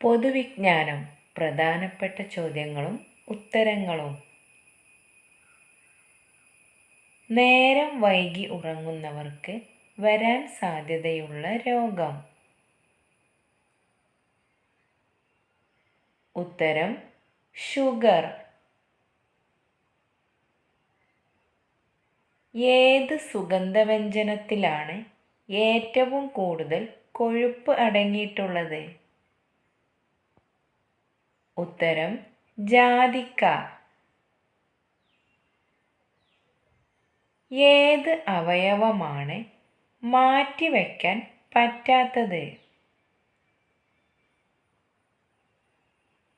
പൊതുവിജ്ഞാനം പ്രധാനപ്പെട്ട ചോദ്യങ്ങളും ഉത്തരങ്ങളും. നേരം വൈകി ഉറങ്ങുന്നവർക്ക് വരാൻ സാധ്യതയുള്ള രോഗം. ഉത്തരം ഷുഗർ. ഏത് സുഗന്ധവ്യഞ്ജനത്തിലാണ് ഏറ്റവും കൂടുതൽ കൊഴുപ്പ് അടങ്ങിയിട്ടുള്ളത്? ഉത്തരം ജാതിക്ക. ഏത് അവയവമാണ് മാറ്റിവെക്കാൻ പറ്റാത്തത്?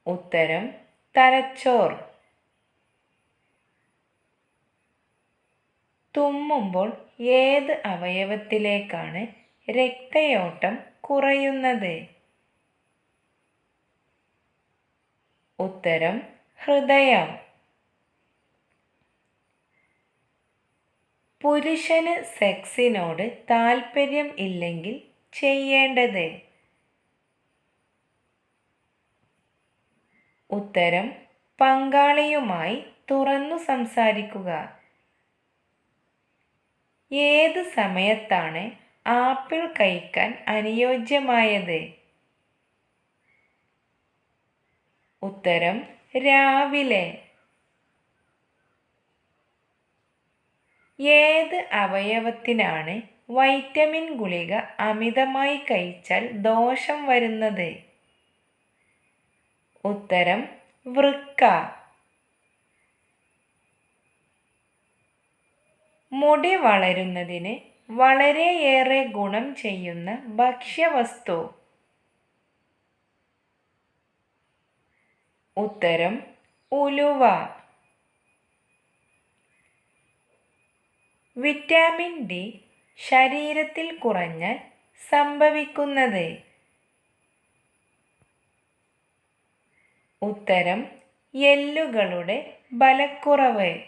ഉത്തരം തലച്ചോർ. തുമ്മുമ്പോൾ ഏത് അവയവത്തിലേക്കാണ് രക്തയോട്ടം കുറയുന്നത്? ഉത്തരം ഹൃദയം. പുരുഷന് സെക്സിനോട് താൽപ്പര്യം ഇല്ലെങ്കിൽ ചെയ്യേണ്ടത്? ഉത്തരം പങ്കാളിയുമായി തുറന്നു സംസാരിക്കുക. ഏത് സമയത്താണ് ആപ്പിൾ കഴിക്കാൻ അനുയോജ്യമായത്? ഉത്തരം രാവിലെ. ഏത് അവയവത്തിനാണ് വൈറ്റമിൻ ഗുളിക അമിതമായി കഴിച്ചാൽ ദോഷം വരുന്നത്? ഉത്തരം വൃക്ക. മുടി വളരുന്നതിന് വളരെയേറെ ഗുണം ചെയ്യുന്ന ഭക്ഷ്യവസ്തു ഉത്തരം ഉലുവ. വിറ്റാമിൻ ഡി ശരീരത്തിൽ കുറഞ്ഞാൽ സംഭവിക്കുന്നത്. ഉത്തരം എല്ലുകളുടെ ബലക്കുറവ്.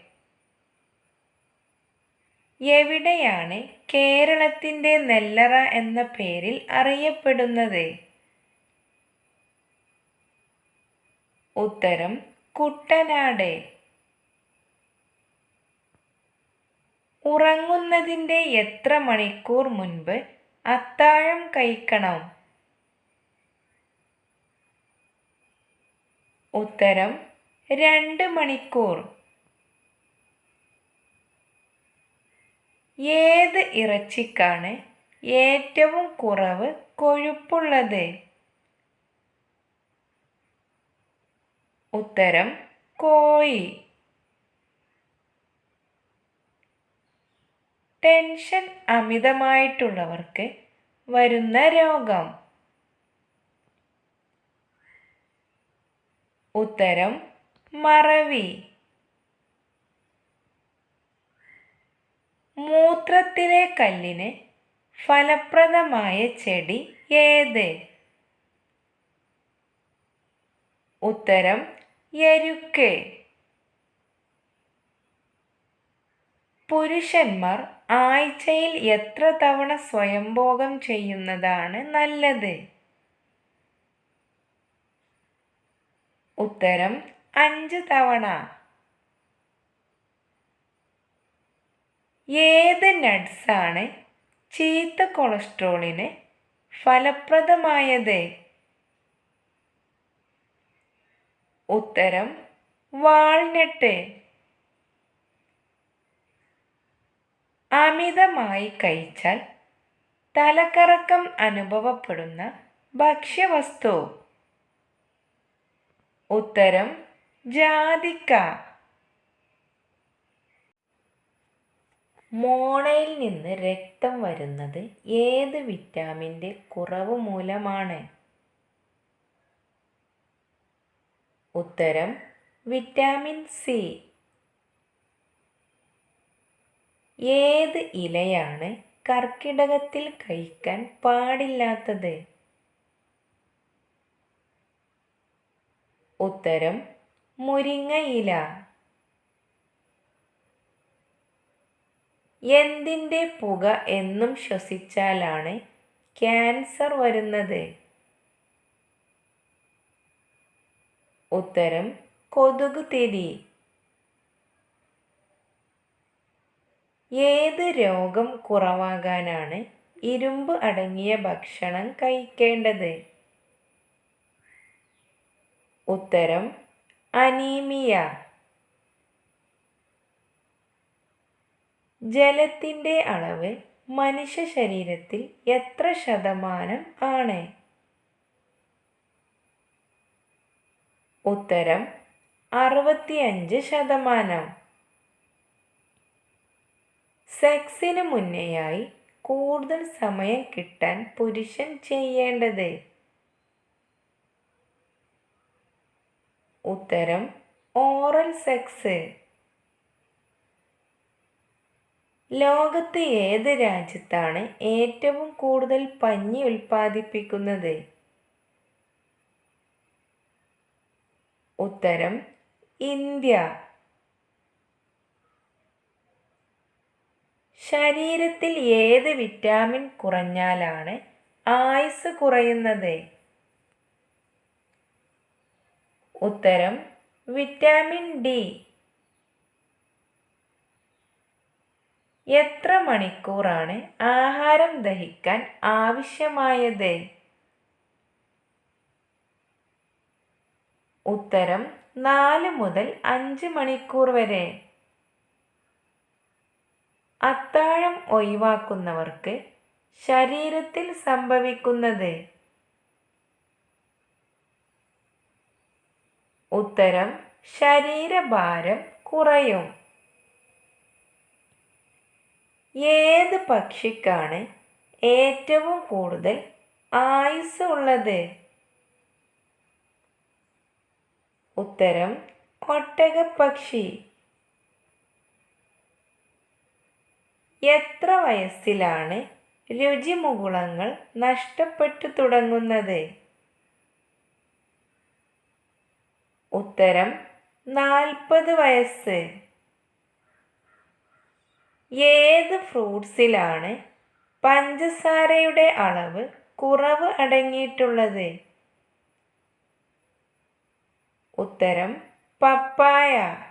എവിടെയാണ് കേരളത്തിന്റെ നെല്ലറ എന്ന പേരിൽ അറിയപ്പെടുന്നത്? ഉത്തരം കുട്ടനാട്. ഉറങ്ങുന്നതിന്റെ എത്ര മണിക്കൂർ മുൻപ് അത്താഴം കഴിക്കണം? ഉത്തരം രണ്ട് മണിക്കൂർ. ഏത് ഇറച്ചിക്കാണ് ഏറ്റവും കുറവ് കൊഴുപ്പുള്ളത്? ഉത്തരം കോയി ടെൻഷൻ അമിതമായിട്ടുള്ളവർക്ക് വരുന്ന രോഗം. ഉത്തരം മറവി. മൂത്രത്തിലെ കല്ലിന് ഫലപ്രദമായ ചെടി ഏത്? ഉത്തരം എരുക്ക്. പുരുഷന്മാർ ആഴ്ചയിൽ എത്ര തവണ സ്വയംഭോഗം ചെയ്യുന്നതാണ് നല്ലത്? ഉത്തരം അഞ്ച് തവണ. ഏത് നട്സാണ് ചീത്ത കൊളസ്ട്രോളിന് ഫലപ്രദമായത്? ഉത്തരം വാൾനട്ട്. അമിതമായി കഴിച്ചാൽ തലക്കറക്കം അനുഭവപ്പെടുന്ന ഭക്ഷ്യവസ്തു. ഉത്തരം ജാതിക്ക. മോണയിൽ നിന്ന് രക്തം വരുന്നത് ഏത് വിറ്റാമിന്റെ കുറവ് മൂലമാണ്? ഉത്തരം വിറ്റാമിൻ സി. ഏത് ഇലയാണ് കർക്കിടകത്തിൽ കഴിക്കാൻ പാടില്ലാത്തത്? ഉത്തരം മുരിങ്ങ ഇല. എന്തിന്റെ പുക എന്നും ശ്വസിച്ചാലാണ് ക്യാൻസർ വരുന്നത്? ഉത്തരം കൊതുക് തിരി ഏത് രോഗം കുറവാകാനാണ് ഇരുമ്പ് അടങ്ങിയ ഭക്ഷണം കഴിക്കേണ്ടത്? ഉത്തരം അനീമിയ. ജലത്തിന്റെ അളവ് മനുഷ്യ ശരീരത്തിൽ എത്ര ശതമാനം ആണ്? ഉത്തരം അറുപത്തിയഞ്ച് ശതമാനം. സെക്സിന് മുന്നെയായി കൂടുതൽ സമയം കിട്ടാൻ പുരുഷൻ ചെയ്യേണ്ടത്. ഉത്തരം ഓറൽ സെക്സ്. ലോകത്ത് ഏത് രാജ്യത്താണ് ഏറ്റവും കൂടുതൽ പഞ്ഞി ഉൽപ്പാദിപ്പിക്കുന്നത്? ഉത്തരം ഇന്ത്യ. ശരീരത്തിൽ ഏത് വിറ്റാമിൻ കുറഞ്ഞാലാണ് ആയുസ് കുറയുന്നത്? ഉത്തരം വിറ്റാമിൻ ഡി. എത്ര മണിക്കൂറാണ് ആഹാരം ദഹിക്കാൻ ആവശ്യമായത്? ഉത്തരം നാല് മുതൽ അഞ്ച് മണിക്കൂർ വരെ. അത്താഴം ഒഴിവാക്കുന്നവർക്ക് ശരീരത്തിൽ സംഭവിക്കുന്നത്. ഉത്തരം ശരീരഭാരം കുറയും. ഏത് പക്ഷിക്കാണ് ഏറ്റവും കൂടുതൽ ആയുസ് ഉള്ളത് ഉത്തരം ഒട്ടകപ്പക്ഷി എത്ര വയസ്സിലാണ് രുചിമുകുളങ്ങൾ നഷ്ടപ്പെട്ടു തുടങ്ങുന്നത്? ഉത്തരം നാൽപ്പത് വയസ്സ്. ഏത് ഫ്രൂട്ട്സിലാണ് പഞ്ചസാരയുടെ അളവ് കുറവ് അടങ്ങിയിട്ടുള്ളത്? ഉത്തരം പപ്പായ.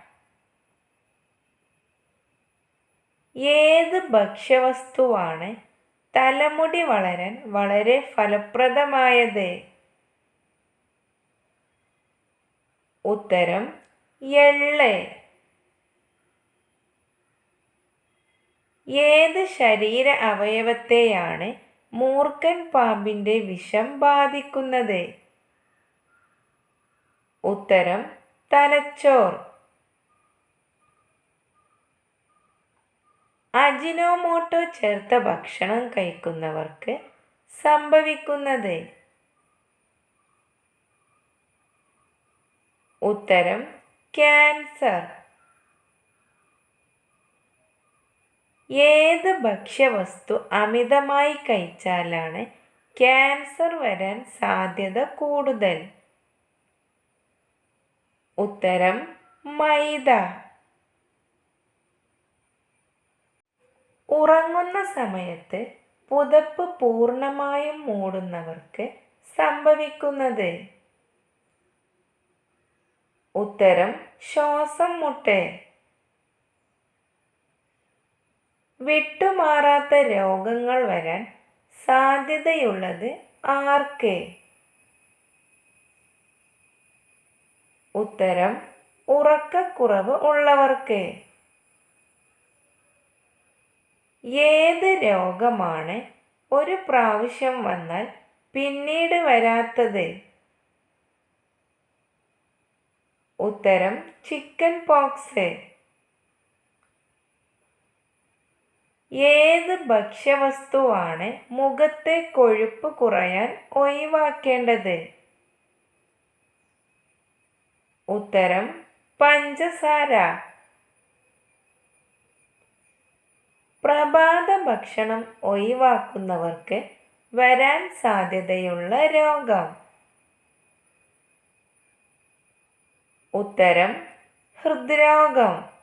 ഏത് ഭക്ഷ്യവസ്തുവാണ് തലമുടി വളരാൻ വളരെ ഫലപ്രദമായത്? ഉത്തരം എള്ള്. ഏത് ശരീര അവയവത്തെയാണ് മൂർഖൻ പാമ്പിന്റെ വിഷം ബാധിക്കുന്നത്? ഉത്തരം തലച്ചോർ. അജിനോമോട്ടോ ചേർത്ത ഭക്ഷണം കഴിക്കുന്നവർക്ക് സംഭവിക്കുന്നത്. ഉത്തരം ക്യാൻസർ. ഏത് ഭക്ഷ്യവസ്തു അമിതമായി കഴിച്ചാലാണ് ക്യാൻസർ വരാൻ സാധ്യത കൂടുതൽ? ഉത്തരം മൈദ. ഉറങ്ങുന്ന സമയത്ത് പുതപ്പ് പൂർണമായും മൂടുന്നവർക്ക് സംഭവിക്കുന്നത്. ഉത്തരം ശ്വാസം മുട്ട് വിട്ടുമാറാത്ത രോഗങ്ങൾ വരാൻ സാധ്യതയുള്ളത് ആർക്ക്? ഉത്തരം ഉറക്കക്കുറവ് ഉള്ളവർക്ക്. ഏത് രോഗമാണ് ഒരു പ്രാവശ്യം വന്നാൽ പിന്നീട് വരാത്തത്? ഉത്തരം ചിക്കൻ പോക്സ്. ഏത് ഭക്ഷ്യവസ്തുവാണ് മുഖത്തെ കൊഴുപ്പ് കുറയാൻ ഒഴിവാക്കേണ്ടത്? ഉത്തരം പഞ്ചസാര. പ്രഭാത ഭക്ഷണം ഒഴിവാക്കുന്നവർക്ക് വരാൻ സാധ്യതയുള്ള രോഗം. ഉത്തരം ഹൃദ്രോഗം.